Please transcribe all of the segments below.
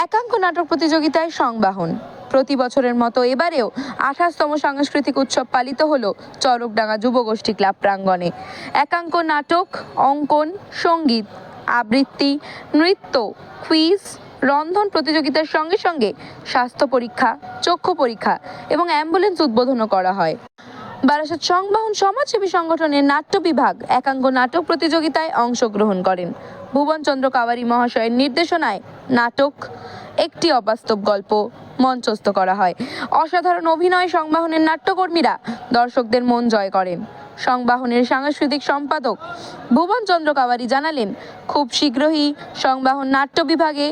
একাঙ্ক নাটক প্রতিযোগিতায় সংবাহন। প্রতি বছরের মতো এবারেও আঠাশতম সাংস্কৃতিক উৎসব পালিত হলো চরকডাঙ্গা যুবগোষ্ঠী ক্লাব প্রাঙ্গণে। একাঙ্ক নাটক, অঙ্কন, সংগীত, আবৃত্তি, নৃত্য, কুইজ, রন্ধন প্রতিযোগিতার সঙ্গে সঙ্গে স্বাস্থ্য পরীক্ষা, চক্ষু পরীক্ষা এবং অ্যাম্বুলেন্স উদ্বোধনও করা হয়। বারাসাত সংবাহন সমাজসেবী সংগঠনের নাট্য বিভাগ একাঙ্গ নাটক প্রতিযোগিতায় অংশগ্রহণ করেন। ভুবনচন্দ্র কাওয়ারি মহাশয়ের নির্দেশনায় নাটক, একটি অবাস্তব গল্প মঞ্চস্থ করা হয়। অসাধারণ অভিনয় সংবাহনের নাট্যকর্মীরা দর্শকদের মন জয় করেন। সংবাহনের সাংস্কৃতিক সম্পাদক ভুবন চন্দ্র কাওয়ারি জানালেন খুব শীঘ্রই সংবাহন নাট্য বিভাগে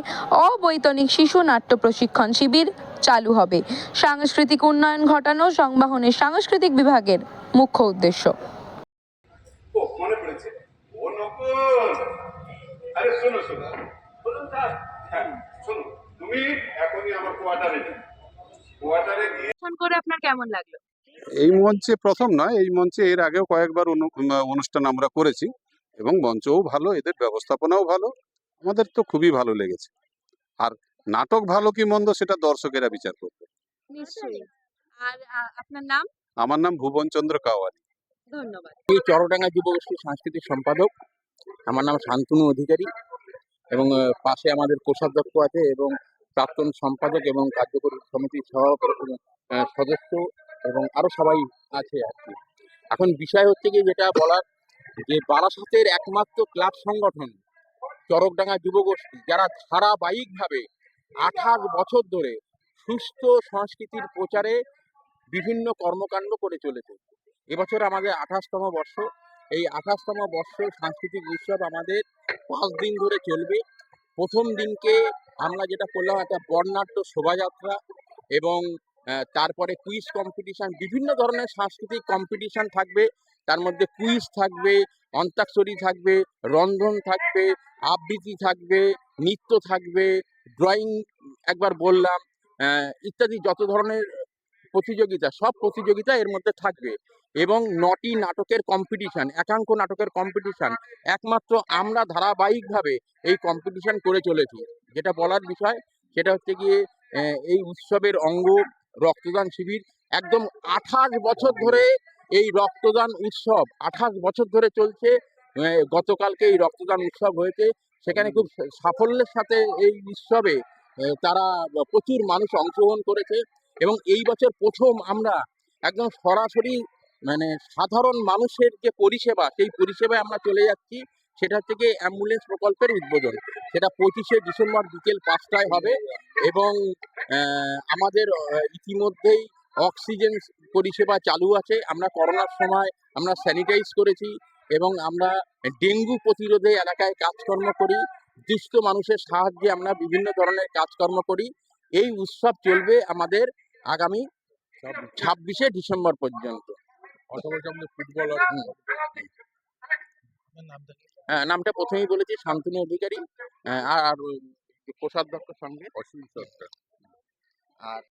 অবৈতনিক শিশু নাট্য প্রশিক্ষণ শিবির চালু হবে। সাংস্কৃতিক উন্নয়ন ঘটানো সংবাহনের সাংস্কৃতিক বিভাগের মুখ্য উদ্দেশ্য। ও মনে পড়েছে। ও নকুল! আরে শোনো শোনো। বলুন স্যার হ্যাঁ শোনো তুমি এখনই আমার কোয়ার্টারে কোয়ার্টারে গিয়ে ফোন করে আপনার কেমন লাগল? এই মঞ্চে প্রথম নয় এই মঞ্চে এর আগেও কয়েকবার অনু- অনুষ্ঠান আমরা করেছি এবং মঞ্চও ভালো এদের ব্যবস্থাপনাও ভালো আমাদের তো খুবই ভালো লেগেছে। আর নাটক ভালো কি মন্দ সেটা দর্শকেরা বিচার করবে। নিশ্চয়ই। আর আপনার নাম? আমার নাম ভুবনচন্দ্র কাওয়ারি ধন্যবাদ। আমি চরডাঙ্গা যুবগোষ্ঠী সাংস্কৃতিক সম্পাদক। আমার নাম শান্তনু অধিকারী এবং পাশে আমাদের কোষাধ্যক্ষ আছে এবং প্রাক্তন সম্পাদক এবং কার্যকরী সমিতির সহ সদস্য এবং আরও সবাই আছে আর কি। এখন বিষয় হচ্ছে কি, যেটা বলার, যে বারাসাতের একমাত্র ক্লাব সংগঠন, চরকডাঙ্গা যুবগোষ্ঠী যারা ধারাবাহিকভাবে আঠাশ বছর ধরে সুস্থ সংস্কৃতির প্রচারে বিভিন্ন কর্মকাণ্ড করে চলেছে। এবছর আমাদের আঠাশতম বর্ষ। এই আঠাশতম বর্ষে সাংস্কৃতিক উৎসব আমাদের পাঁচ দিন ধরে চলবে। প্রথম দিনকে আমরা যেটা করলাম, একটা বর্ণাঢ্য শোভাযাত্রা এবং তারপরে কুইজ কম্পিটিশান বিভিন্ন ধরনের সাংস্কৃতিক কম্পিটিশান থাকবে। তার মধ্যে কুইজ থাকবে, অন্তাক্ষরী থাকবে, রন্ধন থাকবে, আবৃত্তি থাকবে, নৃত্য থাকবে ড্রয়িং একবার বললাম ইত্যাদি যত ধরনের প্রতিযোগিতা, সব প্রতিযোগিতা এর মধ্যে থাকবে। এবং নটি নাটকের কম্পিটিশান একাঙ্ক নাটকের কম্পিটিশান একমাত্র আমরা ধারাবাহিকভাবে এই কম্পিটিশান করে চলেছি। যেটা বলার বিষয়, সেটা হচ্ছে গিয়ে এই উৎসবের অঙ্গ রক্তদান শিবির। একদম আঠাশ বছর ধরে এই রক্তদান উৎসব, আঠাশ বছর ধরে চলছে। গতকালকে এই রক্তদান উৎসব হয়েছে। সেখানে খুব সাফল্যের সাথে এই উৎসবে তারা প্রচুর মানুষ অংশগ্রহণ করেছে। এবং এই বছর প্রথম আমরা একদম সরাসরি মানে সাধারণ মানুষের যে পরিষেবা, সেই পরিষেবায় আমরা চলে যাচ্ছি। সেটা হচ্ছে অ্যাম্বুলেন্স প্রকল্পের উদ্বোধন। সেটা পঁচিশে ডিসেম্বর বিকেল পাঁচটায় হবে এবং আমাদের ইতিমধ্যেই অক্সিজেন পরিষেবা চালু আছে। আমরা করোনার সময় আমরা স্যানিটাইজ করেছি এবং আমরা ডেঙ্গু প্রতিরোধে এলাকায় কাজকর্ম করি। দুস্থ মানুষের সাহায্যে আমরা বিভিন্ন ধরনের কাজকর্ম করি। এই উৎসব চলবে আমাদের আগামী ছাব্বিশে ডিসেম্বর পর্যন্ত। ফুটবল নামটা প্রথমেই বলেছি শান্তনু অধিকারী। আর প্রসাদ ওই কোষাধ্যক্ষ সঙ্গে অসীম সরকার আর